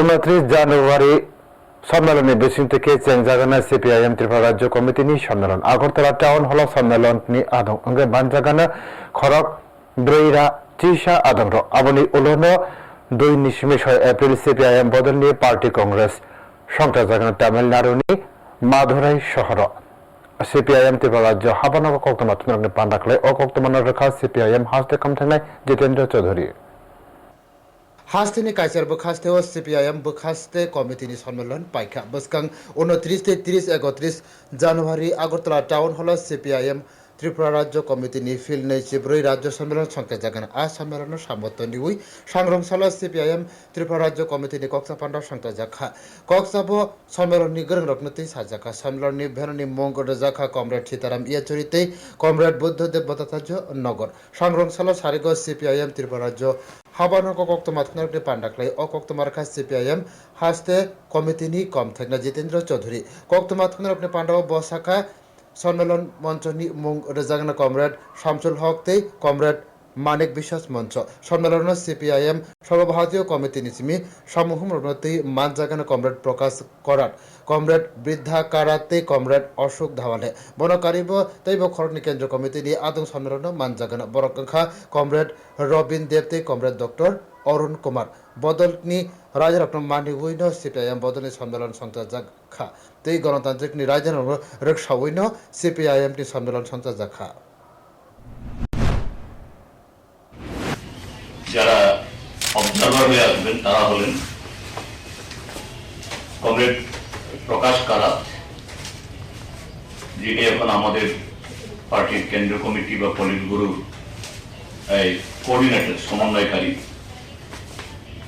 উনত্রিশ জানুয়ারি সম্মেলনে বেসিন থেকে চ্যাংজাগানা সিপিআইএম, ত্রিপুরা রাজ্য কমিটি নি সম্মেলন। আগরতলা টাউন হল সম্মেলন নি আদম। অঙ্গে বানজাগানা খরক ব্রেইরা চিসা আদম আবনি উলন দুই নিশমিশ এপ্রিল সিপিআইএম বদল নিয়ে পার্টি কংগ্রেস। সংটা জাগানা তামিলনাড়ু নি মাধুরাই শহর। সিপিআইএম, ত্রিপুরা রাজ্য হাবানক কক্তমা তুমি পান্ডাকলে ও রেখা সিপিআইএম হাসতে কম থাকায় জিতেন্দ্র চৌধুরী। হাস্তিনি কাইসার বখাস্তে ও সিপিআইএম বখাস্তে কমিটিনি সম্মেলন পাইখা বসকাং উনত্রিশ তে তিরিশ একত্রিশ জানুয়ারি Agartala town hall CPIM Tripura রাজ্য কমিটি নিফিল নেই চিব্রই রাজ্য সম্মেলন সংখ্যা জাগান আ সম্মেলন সামর্থ্য নিউই। সংগ্রাম সালা সিপিআইএম ত্রিপুরা রাজ্য কমিটি নি কক্সা পান্ডা সংখ্যা জাখা। কক্সাব সম্মেলন নি গরং রকনতি সাজাখা। সম্মেলন নি ভেন নি মঙ্গ জাখা কমরেড সীতারাম ইয়াচরিতে কমরেড বুদ্ধ ভট্টাচার্য নগর। সংগ্রাম সালা সারিগ সিপিআইএম ত্রিপুরা রাজ্য। হাবানো কক্ত মাথনারকে পান্ডাকলাই অ কক্ত মার্কা সিপিআইএম হাসতে কমিটি নি কম থাকনা জিতেন্দ্র চৌধুরী। কক্ত মাথনারকে পান্ডা ও বসাখা সম্মেলন মঞ্চ রেজাগনা কমরেড শামসুল হক তে কমরেড মানিক বিশ্বাস মঞ্চ। সম্মেলন সিপিআইএম সর্বভারতীয় কমিটি নিচিমি সমূহ রণতি মান জাগানো কমরেড প্রকাশ Karat comrade Brinda karate comrade Ashok Dhawale. বনকারিব তৈব খরণী কেন্দ্র কমিটি নিয়ে আদম সম্মেলন মান জাগানো বরকাঙ্খা কমরেড রবিন দেবতে কমরেড ডক্টর অরুণ কুমার। বদলনি রাজরত্ন মানি উইন সিপিআইএম বদলনি সম্মেলন সংখ্যা জাগা গণতান্ত্রিকনি রাজধানী রক্ষা উইন সিপিআইএম নি সম্মেলন সংস্থা জাখা যারা অবজারভার হয়ে আসবেন, তারা হলেন কমরেড প্রকাশ কারাত, যিনি এখন আমাদের পার্টির কেন্দ্রীয় কমিটি বা পলিট গুরু এই কোঅর্ডিনেটর সমন্বয়কারী।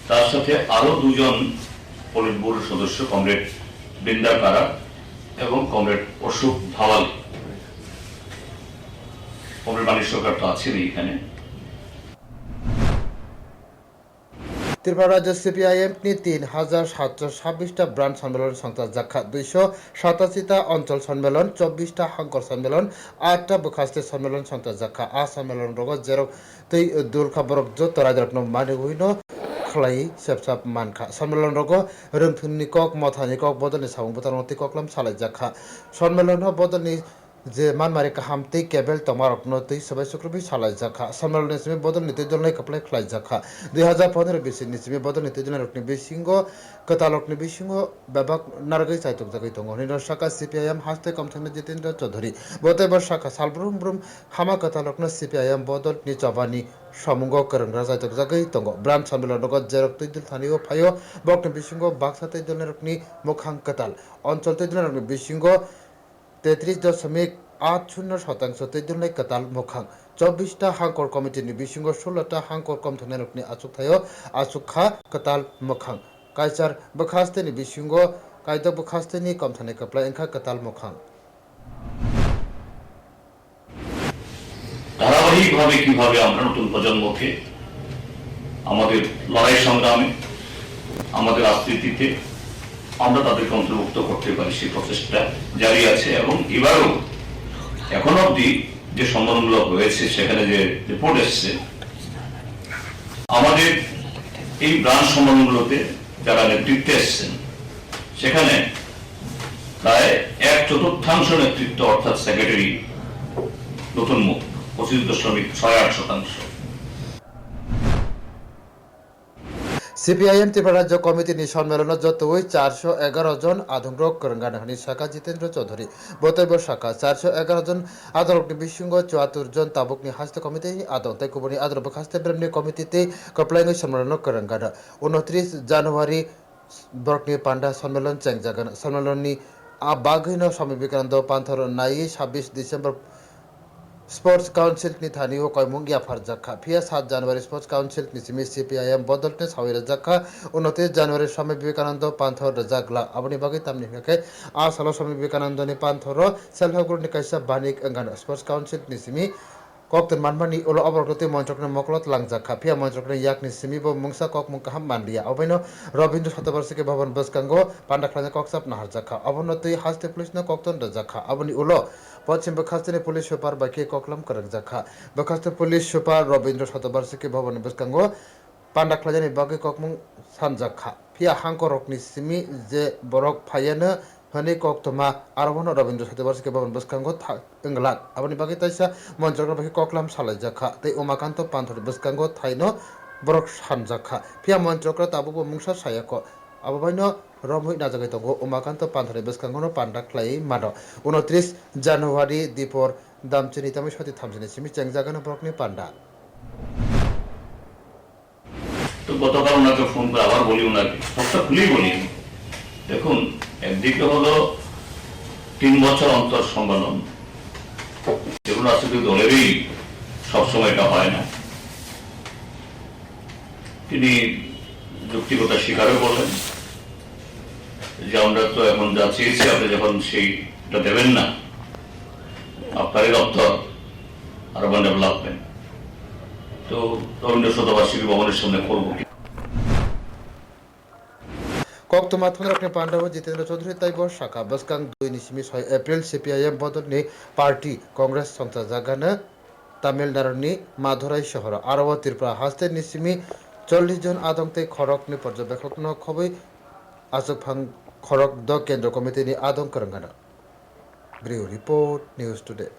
তার সাথে আরও দুজন পলিট ব্যুরোর সদস্য, কমরেড বৃন্দা কারা এবং কমরেড অশোক ধাওয়াল। কমরেড মানিক সরকার তো আছেন এইখানে ত্রিপুরা রাজ্য সিপিআইএম নি তিন হাজার সাতশো ছাব্বিশটা ব্রাঞ্চ সম্মেলন সংস্থা জাখা দুইশো সাতাশিটা অঞ্চল সম্মেলন, চব্বিশটা হাঙ্কর সম্মেলন, আটটা বখাস্তে সম্মেলন সংস্থা জাখা আ সম্মেলন রগ যেরক তৈ দুল খাবরক যত রাজরত্ন মানে হইন। খালাই সেবসাব মানখা সম্মেলন রগ রংথুননি কক মথানি কক বদলনি সাবুং বতারমতি যে মানমারি কাহাম তৈ কেবেল তমারকনো তৈ সবাই শুক্রবি সালাই জাখা। সম্মেলন নিসিমি বদল নীতি জলনাই কাপলাই খলাই জাখা। দুই হাজার পনেরো বেসি নিসিমি বদল নীতি জলনাই রকনি বিসিঙ্গ কতালকনি বিসিঙ্গ বেবাক নারগৈ চাইতক জাগৈ দङ নিন শাখা সিপিআইএম হাস্তে কমথাংনি জিতেন্দ্র চৌধুরী। বতেবার শাখা সালব্রুম ব্রুম, হামা কতালকনো সিপিআইএম বদল নি চবানি সমুঙ্গ করংরা চাইতক জাগৈ দङ ব্রাঞ্চ সম্মেলন রগত জেরক তৈদুল থানিও ফাইও, বকনি বিসিঙ্গ বাক্সা তৈদুল রকনি মুখাং কতাল। অঞ্চল তৈদুল রকনি বিসিঙ্গ তেত্রিশ দশমিক আট শূন্য শতাংশ তৈদুলনাই কাতাল মোখাং। চব্বিশটা হাঙ্কর কমিটিনি বিশৃঙ্গ ষোলোটা হাঙ্কর কমথনে রকনি আচুক থায় আচুক খা কাতাল মোখাং। কাইচার বখাস্তেনি বিশৃঙ্গ কাইদক বখাস্তেনি কমথনে কাপলা এংখা কাতাল মোখাং। ধারাবাহিকভাবে কীভাবে আমরা নতুন প্রজন্মকে আমাদের লড়াই সংগ্রামে, আমাদের রাজনীতিতে আমরা তাদেরকে অন্তর্ভুক্ত করতে পারি সেই প্রচেষ্টা জারি আছে এবং এবারও এখন অবধি যে সম্মেলনগুলো হয়েছে, সেখানে যে রিপোর্ট এসছে, আমাদের এই ব্রাঞ্চ সম্মেলনগুলোতে যারা নেতৃত্বে এসছেন, সেখানে প্রায় এক চতুর্থাংশ নেতৃত্ব অর্থাৎ সেক্রেটারি নতুন মুখ, পঁচিশ দশমিক ছয় আট শতাংশ। সিপিআইএম ত্রিপুরা রাজ্য কমিটি নি সম্মেলন যতই চারশো এগারো জন আধুঙ্গ করঙ্গানহানি শাখা জিতেন্দ্র চৌধুরী বতৈব শাখা চারশো এগারো জন আদরকনি বিশৃঙ্গ চুয়াত্তর জন তাবুকনি হাস্তে কমিটি আদং তাই কুবনি আদর হাস্তে ব্রেমনি কমিটিতে কপ্লাইঙ্গ সম্মেলন করঙ্গানা। উনত্রিশ জানুয়ারি বরকনি পান্ডা সম্মেলন চেংজাগান সম্মেলননি বাঘৈন স্বামী বিবেকানন্দ পান্থর নাই ছাব্বিশ December sports council ni thani o koimung ya phar jakha. Phia 7 January sports council ni simi CPIM বদলতে সাউইরা jakha. 29 January Swami Vivekananda পান্থর জাগলা aboni bagai tamni hake a salo Swami Vivekananda ni পান্থর self help group kokten manmani olo aborgote monchokne moklot langjak khapia monchokne yakni simibo mungsa kok mungka ham mandia অবৈন রবীন্দ্র শতবার্ষিকী ভবন বসকাঙ্গ পান্ডাখলাজা কক্সাপ নাহার জাখা অবনতি হাস্তে police না কক্তন্ড জাখা অবনি উলো পশ্চিম বখাস্তিনে police super বাইকে কক্লাম করক জাখা বখাস্ত police super Rabindra শতবার্ষিকী ভবন বসকাঙ্গ পান্ডাখলাজানি বাগে ককমুং সানজাখা ফিয়া হাঙ্ক রকনি সিমি যে বরক ফাইয়ানো হানি কক তোমা আরবন রবীন্দ্র সাথে সত্যবার্ষিকী ভবন বসকাঙ্গ থাকলাক আপনি বাকি তাইসা মঞ্চগ্র বাকি ককলাম সালাই জাখা তাই উমাকান্ত পান্থর বসকাঙ্গ থাইন বরক সামজাখা ফিয়া মঞ্চগ্র তাবুব মুংসা সায়াক আবাবাইন না জাগাই তঙ্গ উমাকান্ত পান্থরে বসকাঙ্গ পান্ডা ক্লাই মাড উনত্রিশ জানুয়ারি দ্বীপর দামচিনি তামি সতী থামচিনি সিমি চেংজাগান বরকনি পান্ডা গতকাল ওনাকে ফোন করে আবার বলি ওনাকে। সবটা খুলেই বলি। দেখুন একদিকে হলো তিন বছর অন্তর সম্মেলন। যেগুলো আসলে দলেরই সবসময় এটা হয় না। তিনি যুক্তিগতা স্বীকারও বলেন যে আমরা তো এখন যা চেয়েছি, আপনি যখন সেইটা দেবেন না, আপনারই দপ্তর আরবান ডেভেলপমেন্ট তো রবীন্দ্র শতবার্ষিকী ভবনের সামনে করব কক্তমা থনরকনি পান্ডাব জিতেন্দ্র চৌধুরী তাইব শাখা। বসকাং দুই নিসিমি ছয় এপ্রিল সিপিআইএম বদলনি পার্টি কংগ্রেস সংস্থা জাগানো, তামিলনাড়ুনি মাধুরাই শহর। আরব, ত্রিপুরা হাস্তে নিসিমি চল্লিশ জন আদংতে খরকনি পর্যবেক্ষক খবৈ আচকফাং খরক দ কেন্দ্র কমিটিনি আদং করঙ্গানা ব্রিউ রিপোর্ট, নিউজ টুডে।